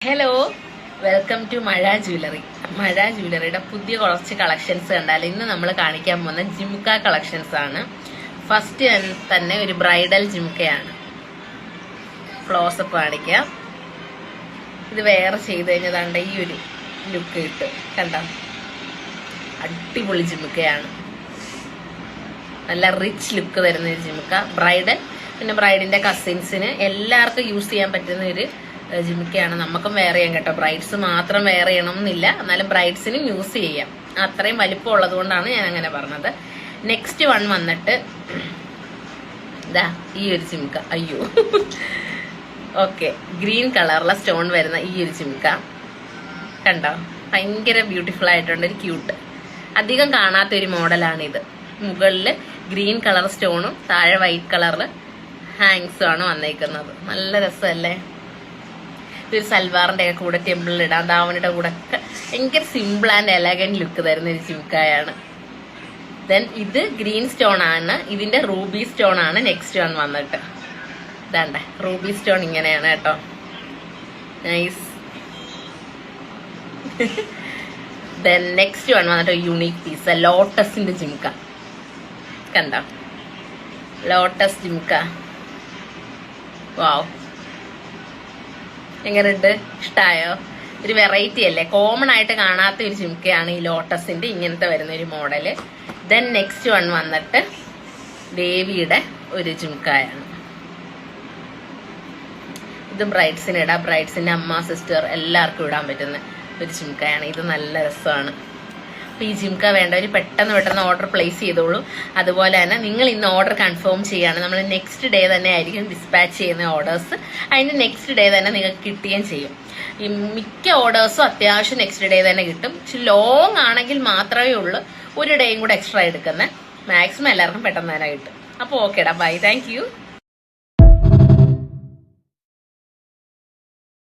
Hello welcome to Mazha jewellery Mazha ജ്വല്ലറിയുടെ പുതിയ കുറച്ച് collections കണ്ടാൽ ഇന്ന് നമ്മൾ കാണിക്കാൻ പോകുന്ന ജിംക കളക്ഷൻസ് ആണ്. ഫസ്റ്റ് തന്നെ ഒരു ബ്രൈഡൽ ജിംക്കയാണ് ക്ലോസപ്പ് കാണിക്കാം ഇത് വേറെ ചെയ്ത് കഴിഞ്ഞതാണ്ട് ഈ ഒരു ലുക്ക് ഇട്ട് കണ്ട? അടിപൊളി ജിമുക്കയാണ്. നല്ല റിച്ച് ലുക്ക് തരുന്ന ഒരു ജിമുക്ക. ബ്രൈഡൽ പിന്നെ ബ്രൈഡിന്റെ കസിൻസിന് എല്ലാവർക്കും യൂസ് ചെയ്യാൻ പറ്റുന്ന ഒരു ജിമുക്കയാണ്. നമുക്കും വെയർ ചെയ്യാം കേട്ടോ. ബ്രൈറ്റ്സ് മാത്രം വെയർ ചെയ്യണം എന്നില്ല എന്നാലും ബ്രൈഡ്സിനും യൂസ് ചെയ്യാം. അത്രയും വലിപ്പം ഉള്ളത് കൊണ്ടാണ് ഞാൻ അങ്ങനെ പറഞ്ഞത്. നെക്സ്റ്റ് വൺ വന്നിട്ട് ഇതാ ഈ ഒരു ചിമിക്ക അയ്യോ. ഓക്കെ ഗ്രീൻ കളറിലെ സ്റ്റോൺ വരുന്ന ഈ ഒരു ചിമിക്ക കണ്ടോ? ഭയങ്കര ബ്യൂട്ടിഫുൾ ആയിട്ടുണ്ട്. ഒരു ക്യൂട്ട് അധികം കാണാത്ത ഒരു മോഡലാണിത്. മുകളിൽ ഗ്രീൻ കളർ സ്റ്റോണും താഴെ വൈറ്റ് കളറിൽ ഹാങ്സും ആണ് വന്നേക്കുന്നത്. നല്ല രസമല്ലേ? ഇതൊരു സൽവാറിന്റെ ഒക്കെ കൂടെ ടെമ്പിളിൽ ഇടാം. ദാവണിയുടെ കൂടെ ഒക്കെ ഭയങ്കര സിമ്പിൾ ആൻഡ് എലഗന്റ് ലുക്ക് തരുന്ന ഒരു ചിമ്കായാണ് ദെൻ ഇത് ഗ്രീൻ സ്റ്റോൺ ആണ്. ഇതിന്റെ റൂബി സ്റ്റോൺ ആണ് നെക്സ്റ്റ് വൺ വന്നിട്ട്. ഇതാണ്ട റൂബി സ്റ്റോൺ ഇങ്ങനെയാണ് കേട്ടോ. നൈസ് ദെൻ നെക്സ്റ്റ് വൺ വന്നിട്ട് യുണീക് പീസ് ലോട്ടസിന്റെ ജിംക കണ്ടോ? ലോട്ടസ് ജിംക വാവ് എങ്ങനെയുണ്ട്? ഇഷ്ടായോ? ഒരു വെറൈറ്റി അല്ലേ? കോമൺ ആയിട്ട് കാണാത്ത ഒരു ജിംക്കയാണ് ഈ ലോട്ടസിന്റെ ഇങ്ങനത്തെ വരുന്ന ഒരു മോഡൽ ദെൻ നെക്സ്റ്റ് വൺ വന്നിട്ട് ദേവിയുടെ ഒരു ജിംക്കായാണ് ഇത് ബ്രൈഡ്സിന് ഇടാം. ബ്രൈഡ്സിന്റെ അമ്മ സിസ്റ്റർ എല്ലാവർക്കും ഇടാൻ പറ്റുന്ന ഒരു ജിംക്കയാണ് ഇത് നല്ല രസമാണ്. ഈ ജിംക്ക വേണ്ടവർ പെട്ടെന്ന് പെട്ടെന്ന് ഓർഡർ പ്ലേസ് ചെയ്തോളൂ. അതുപോലെ തന്നെ നിങ്ങൾ ഇന്ന് ഓർഡർ കൺഫേം ചെയ്യാണ് നമ്മൾ നെക്സ്റ്റ് ഡേ തന്നെ ആയിരിക്കും ഡിസ്പാച്ച് ചെയ്യുന്ന ഓർഡേഴ്സ് അതിന് നെക്സ്റ്റ് ഡേ തന്നെ നിങ്ങൾക്ക് കിട്ടുകയും ചെയ്യും. ഈ മിക്ക ഓർഡേഴ്സും അത്യാവശ്യം നെക്സ്റ്റ് ഡേ തന്നെ കിട്ടും. ലോങ് ആണെങ്കിൽ മാത്രമേ ഉള്ളൂ. ഒരു ഡേയും കൂടെ എക്സ്ട്രാ എടുക്കുന്നത് മാക്സിമം എല്ലാവർക്കും പെട്ടെന്ന് തന്നെ കിട്ടും. അപ്പോൾ ഓക്കേടാ ബൈ താങ്ക്